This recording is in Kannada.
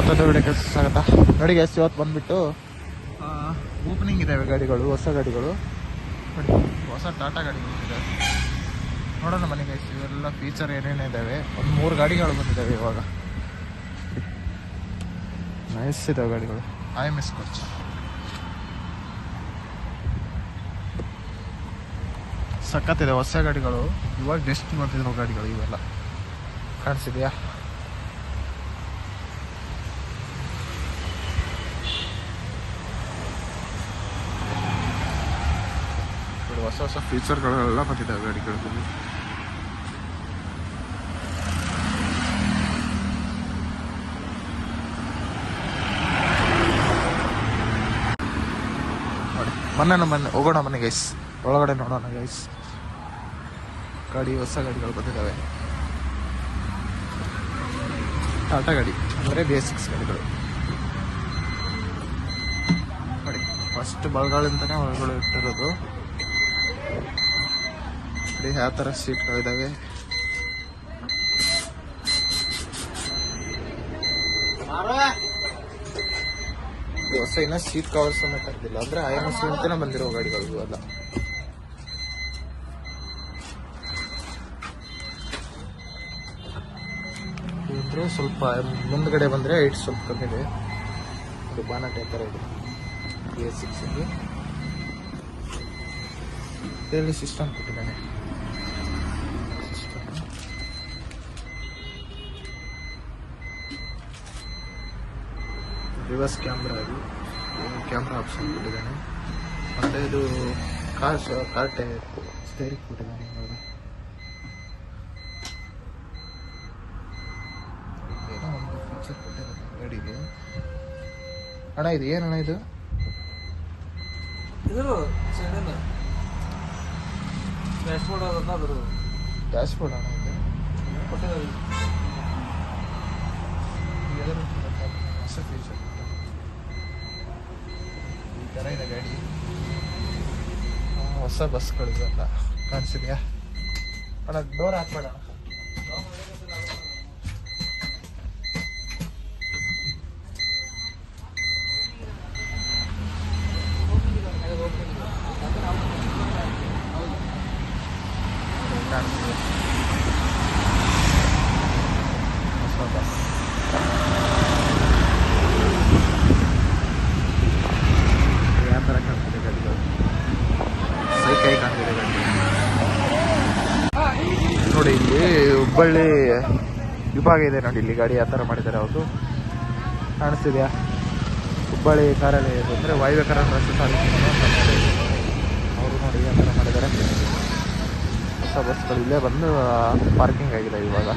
ಮತ್ತೊಂದು ವಿಡಿಯೋಕ್ಕೆ ಸ್ವಾಗತ. ನೋಡಿ ಗೈಸ್ ಇವತ್ತು ಬಂದ್ಬಿಟ್ಟು ಓಪನಿಂಗ್ ಇದ್ದಾವೆ ಗಾಡಿಗಳು ಹೊಸ ಗಾಡಿಗಳು. ನೋಡಿ ಹೊಸ ಟಾಟಾ ಗಾಡಿಗಳು ಇದೆ ನೋಡೋಣ ಮನೆ ಗೈಸ್ ಇವೆಲ್ಲ ಫೀಚರ್ ಏನೇನು ಇದ್ದಾವೆ ಒಂದು ಮೂರು ಗಾಡಿಗಳು ಬಂದಿದ್ದಾವೆ ಇವಾಗ. ನೈಸ್ ಇದಾವೆ ಗಾಡಿಗಳು. ಐ ಮಿಸ್ ಕೋಚ್ ಸಖತ್ತಿದೆ ಹೊಸ ಗಾಡಿಗಳು. ಇವಾಗ ಜಸ್ಟ್ ಬಂದಿರೋ ಗಾಡಿಗಳು ಇವೆಲ್ಲ. ಕಾಣಿಸಿದ್ಯಾ? ಹೊಸ ಹೊಸ ಫೀಚರ್ಗಳೆಲ್ಲ ಬಂದಿದ್ದಾವೆ ಗಾಡಿಗಳಲ್ಲಿ. ಮೊನ್ನೆ ನಮ್ಮ ಮನೆ, ಹೋಗೋಣ ಮನೆ ಗೈಸ್ ಒಳಗಡೆ ನೋಡೋಣ ಗೈಸ್ ಗಾಡಿ, ಹೊಸ ಗಾಡಿಗಳು ಬಂದಿದ್ದಾವೆ. ಟಾಟಾ ಗಾಡಿ, ಅಂದರೆ ಬೇಸಿಕ್ಸ್ ಗಾಡಿಗಳು. ನೋಡಿ ಫಸ್ಟ್ ಬಲ್ಗಾಳಿಂದನೇ ಒಳಗಡೆ ಇಟ್ಟಿರೋದು. ನೋಡಿ ಯಾವ ತರ ಸೀಟ್ಗಳಿದ್ದಾವೆ ಹೊಸ ಇನ್ನ ಸೀಟ್ ಕವರ್ ಸಮೇತ ಇರ್ಲಿಲ್ಲ ಅಂದ್ರೆ ಐ ಅಂತಾನೆ ಬಂದಿರೋ ಗಾಡಿಗಳು ಅಲ್ಲ. ಸ್ವಲ್ಪ ಮುಂದ್ಗಡೆ ಬಂದ್ರೆ ಹೈಟ್ ಸ್ವಲ್ಪ ಕಮ್ಮಿ ಇದೆ. ಅದು ಬಾನಟ್ ತರ ಥರ ಇದೆ ಎ ಸಿಕ್ಸಿಗೆ ಸಿಸ್ಟಮ್ ಕೊಟ್ಟಿದ್ದಾನೆ ಸಿಸ್ಟಮ್ ರಿವರ್ಸ್ ಕ್ಯಾಮ್ರಾ ಇದು ಕ್ಯಾಮ್ರಾ ಆಪ್ಷನ್ ಕೊಟ್ಟಿದ್ದಾನೆ. ಮತ್ತೆ ಇದು ಕಾರ್ ಕಾರ್ ಟೈರ್ ಸ್ಟೈರಿಂಗ್ ಕೊಟ್ಟಿದ್ದಾನೆ ಇವಾಗ. ಏನೋ ಒಂದು ಫೀಚರ್ ಕೊಟ್ಟಿದ್ದಾನೆ ಗಾಡಿಗೆ. ಅಣ್ಣ ಇದು ಏನಣ್ಣ ಇದು ಇದು? ಸೈಡಲ್ಲ ಡ್ಯಾಶ್ ಬೋರ್ಡ್ ಅದನ್ನ ಅದ್ರ ಡ್ಯಾಶ್ ಬೋರ್ಡ್ ಅಣ್ಣ ಇದು. ಕೊಟ್ಟಿದ್ದಾರೆ. ಹೊಸ ಫೀಚರ್ ಇದೆ ಗಾಡಿ. ಹೊಸ ಬಸ್ಗಳು ಇವೆಲ್ಲ ಕಾಣಿಸಿದ್ಯಾ? ಅಣ್ಣ ಡೋರ್ ಹಾಕ್ಬೇಡ ಅಣ್ಣ. ಕಾಣಿಸ್ತಿದೆ ಹೊಸ ಬಸ್ ಯಾವ ಥರ ಕಾಣ್ತಿದೆ ಗಾಡಿಗಳು ಸೈಕೈ ಕಾಣ್ತಿದೆ ಗಾಡಿ ನೋಡಿ ಇಲ್ಲಿ ಹುಬ್ಬಳ್ಳಿ ವಿಭಾಗ ಇದೆ ನೋಡಿ ಇಲ್ಲಿ ಗಾಡಿ ಯಾವ ಥರ ಮಾಡಿದ್ದಾರೆ ಅವರು. ಕಾಣಿಸ್ತಿದೆಯಾ? ಹುಬ್ಬಳ್ಳಿ ಕಾರ್ಯಾಲಯ ಇದು ಅಂದರೆ ವಾಯುವ್ಯ ರಸ್ತೆ ಸಾರಿಗೆ ಅವರು ನೋಡಿ ಯಾವ ಥರ ಮಾಡಿದ್ದಾರೆ. ಹೊಸ ಬಸ್ಗಳು ಇಲ್ಲೇ ಬಂದು ಪಾರ್ಕಿಂಗ್ ಆಗಿದೆ ಇವಾಗ.